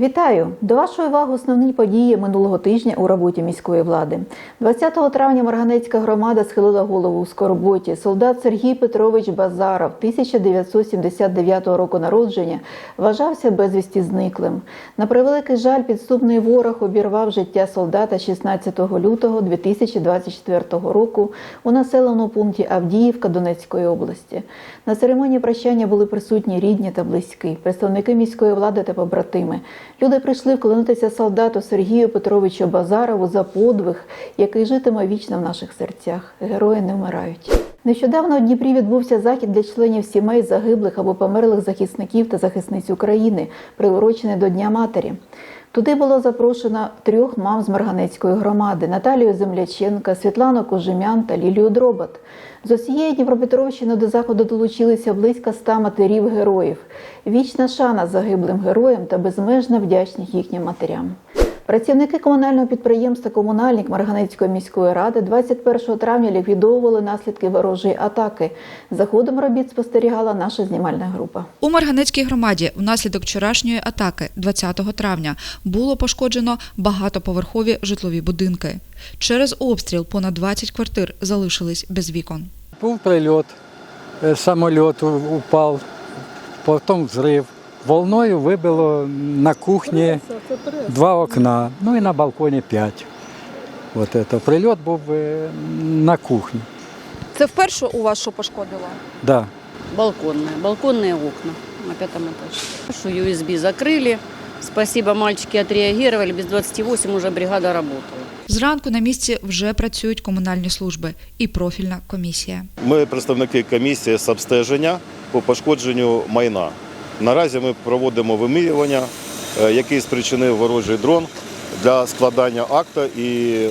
Вітаю! До вашої уваги основні події минулого тижня у роботі міської влади. 20 травня Марганецька громада схилила голову у скорботі. Солдат Сергій Петрович Базаров, 1979 року народження, вважався безвісті зниклим. На превеликий жаль, підступний ворог обірвав життя солдата 16 лютого 2024 року у населеному пункті Авдіївка Донецької області. На церемонії прощання були присутні рідні та близькі, представники міської влади та побратими. Люди прийшли вклонитися солдату Сергію Петровичу Базарову за подвиг, який житиме вічно в наших серцях. Герої не вмирають. Нещодавно у Дніпрі відбувся захід для членів сімей загиблих або померлих захисників та захисниць України, приурочений до Дня Матері. Туди було запрошено трьох мам з Марганецької громади: Наталію Земляченка, Світлану Кожемян та Лілію Дробот. З усієї Дніпропетровщини до заходу долучилися близько ста матерів героїв. Вічна шана загиблим героям та безмежна вдячність їхнім матерям. Працівники комунального підприємства Комунальник Марганецької міської ради 21 травня ліквідовували наслідки ворожої атаки. За ходом робіт спостерігала наша знімальна група. У Марганецькій громаді внаслідок вчорашньої атаки 20 травня було пошкоджено багатоповерхові житлові будинки. Через обстріл понад 20 квартир залишились без вікон. Був прильот, е, самоліт упав, потім взрив Волною вибило на кухні два окна, ну і на балконі п'ять. От це. Прильот був е, на кухні. Це вперше у вас що пошкодило? Да. Балконные, балконные окна на пятом этаже. Что USB закрыли. Спасибо, мальчики отреагировали. Без 28 уже бригада работала. Зранку на місці вже працюють комунальні служби і профільна комісія. Ми представники комісії з обстеження по пошкодженню майна. Наразі ми проводимо вимірювання, е, який спричинив ворожий дрон для складання акта і е,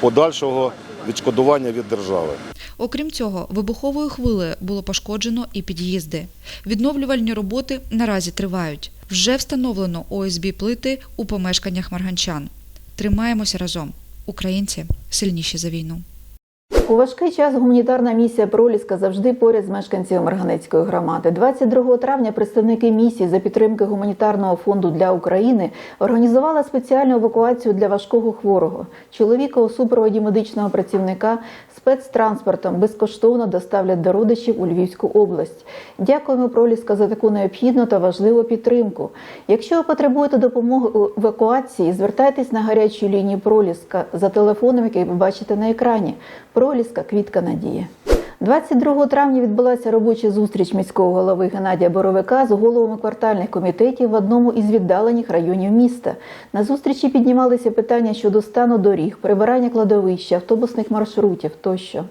подальшого відшкодування від держави. Окрім цього, вибуховою хвилею було пошкоджено і під'їзди. Відновлювальні роботи наразі тривають. Вже встановлено ОСБ плити у помешканнях марганчан. Тримаємося разом. Українці сильніші за війну. У важкий час гуманітарна місія Проліска завжди поряд з мешканцями Марганецької громади. 22 травня представники місії за підтримки гуманітарного фонду для України організували спеціальну евакуацію для важкого хворого. Чоловіка у супроводі медичного працівника спецтранспортом безкоштовно доставлять до родичів у Львівську область. Дякуємо Проліска за таку необхідну та важливу підтримку. Якщо ви потребуєте допомоги у евакуації, звертайтесь на гарячу лінію Проліска за телефоном, який ви бачите на екрані. Проліска Квітка Надія. 22 травня відбулася робоча зустріч міського голови Геннадія Боровика з головами квартальних комітетів в одному із віддалених районів міста. На зустрічі піднімалися питання щодо стану доріг, прибирання кладовища, автобусних маршрутів тощо.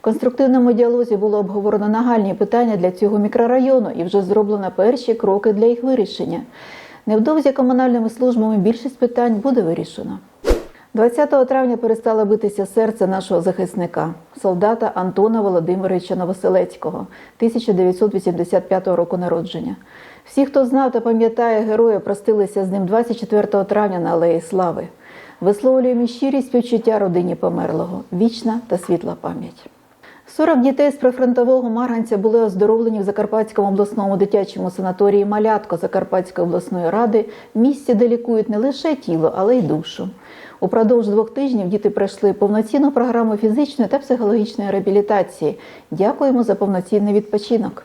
В конструктивному діалозі було обговорено нагальні питання для цього мікрорайону і вже зроблено перші кроки для їх вирішення. Невдовзі комунальними службами більшість питань буде вирішено. 20 травня перестало битися серце нашого захисника, солдата Антона Володимировича Новоселецького, 1985 року народження. Всі, хто знав та пам'ятає героя, простилися з ним 24 травня на Алеї Слави. Висловлюємо щирість співчуття родині померлого, вічна та світла пам'ять. 40 дітей з прифронтового Марганця були оздоровлені в Закарпатському обласному дитячому санаторії Малятко Закарпатської обласної ради, місці, де лікують не лише тіло, але й душу. Упродовж двох тижнів діти пройшли повноцінну програму фізичної та психологічної реабілітації. Дякуємо за повноцінний відпочинок.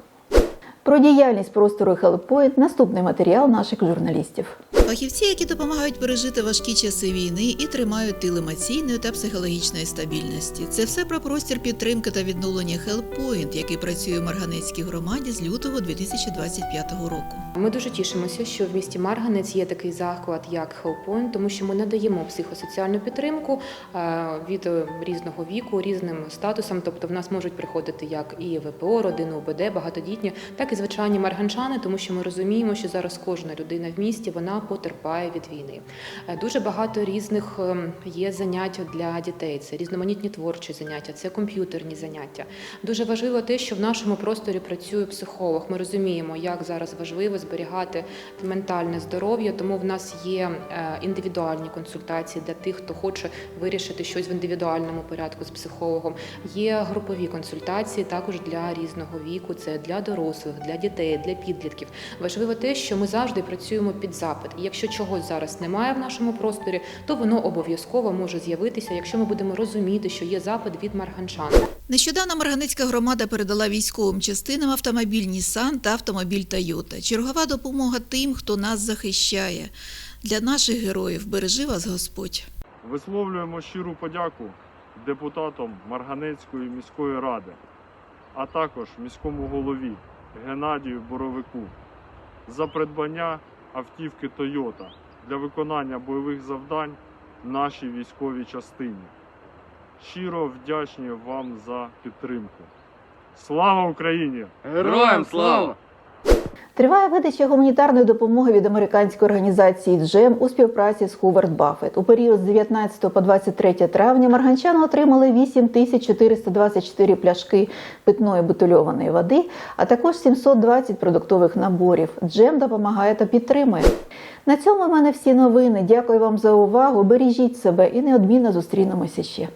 Про діяльність простору HelpPoint – наступний матеріал наших журналістів. Фахівці, які допомагають пережити важкі часи війни і тримають тил емоційної та психологічної стабільності. Це все про простір підтримки та відновлення HelpPoint, який працює в Марганецькій громаді з лютого 2025 року. Ми дуже тішимося, що в місті Марганець є такий заклад, як HelpPoint, тому що ми надаємо психосоціальну підтримку е, від е, різного віку, різним статусам. Тобто в нас можуть приходити як і ВПО, родини УБД, багатодітні, так і звичайні марганчани, тому що ми розуміємо, що зараз кожна людина в місті вона потерпає від війни. Е, Дуже багато різних ем, є занять для дітей. Це різноманітні творчі заняття, це комп'ютерні заняття. Дуже важливо те, що в нашому просторі працює психолог. Ми розуміємо, як зараз важливо зберігати ментальне здоров'я, тому в нас є е, індивідуальні консультації для тих, хто хоче вирішити щось в індивідуальному порядку з психологом. Є групові консультації також для різного віку. Це для дорослих, для дітей, для підлітків. Важливо те, що ми завжди працюємо під запит. Якщо чогось зараз немає в нашому просторі, то воно обов'язково може з'явитися, якщо ми будемо розуміти, що є запит від марганчан. Нещодавно Марганецька громада передала військовим частинам автомобіль Нісан та автомобіль Тойота. Чергова допомога тим, хто нас захищає. Для наших героїв бережи вас Господь. Висловлюємо щиру подяку депутатам Марганецької міської ради, а також міському голові Геннадію Боровику за придбання автівки Toyota для виконання бойових завдань нашій військовій частині. Щиро вдячні вам за підтримку. Слава Україні! Героям слава! Триває видача гуманітарної допомоги від американської організації Джем у співпраці з Хувард Баффет. У період з 19 по 23 травня марганчани отримали 8424 пляшки питної бутильованої води, а також 720 продуктових наборів. Джем допомагає та підтримує. На цьому в мене всі новини. Дякую вам за увагу. Бережіть себе і неодмінно зустрінемося ще.